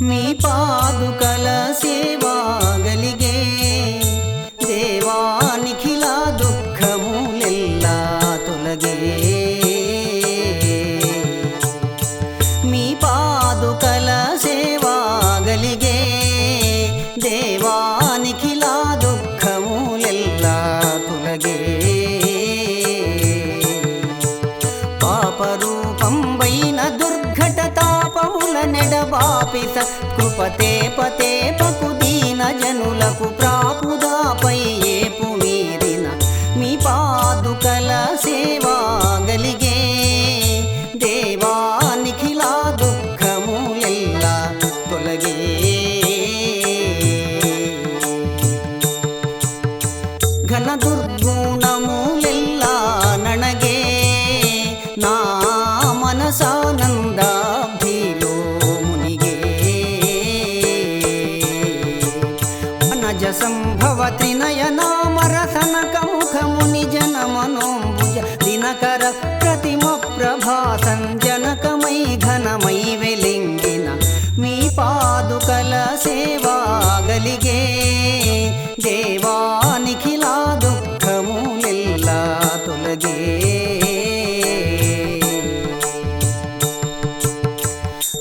మీ పాదుకల సేవాగలిగే దేవానిఖిల దుఃఖములెల్లా తొలగే. మీ పాదుకల సేవాగలిగే దేవా నెడబాపి సత్కృపతే పతే పకు దీన జనులకు ప్రాపుదాపై ఏపు మీరిన మీ పాదుకల సేవా అనజ సంభవ త్రినయనామరసనక ముఖముని దినకర ప్రతిమ ప్రభాసం జనకమై ఘనమై వెలింగిన మీ పాదుకల సేవాగలిగే దేవానిఖిలా దేవానిఖిల దుఃఖములెల్లా తొలగే.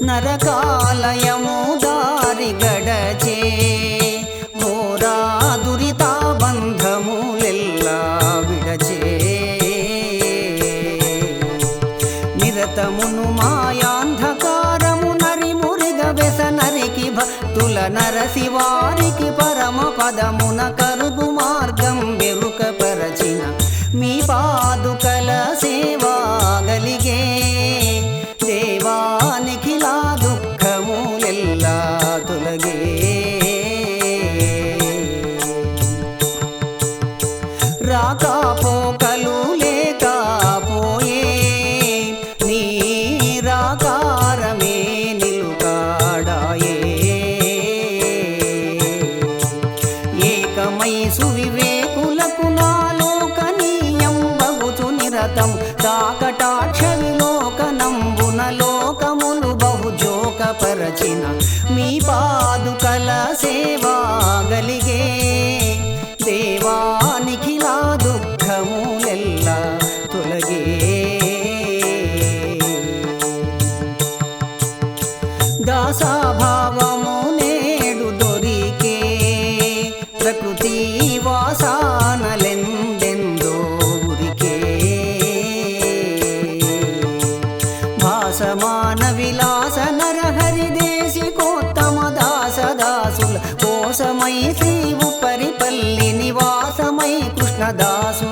నరకాలయము దారి మాయాంధకారము నరి మురిగ వెస నరికి భక్తుల నరసి వారికి పరమ పదమునక వయసు వివేకులకు నాలోకనీయం బగుచు నిరతం. కాకటాక్ష విలోకనంబున లోకములు బహుజోకపరచిన మీ పాదుకల సేవాగలిగే దేవానికిలా దుఃఖములెల్లా తొలగే. ప్రకృతి వాసానలెందెందో ఉరికే. భాసమాన విలాస నరహరి దేశికోత్తమ దాస దాసుల కోసమై శ్రీ ఉపరిపల్లి నివాసమై కృష్ణదాసు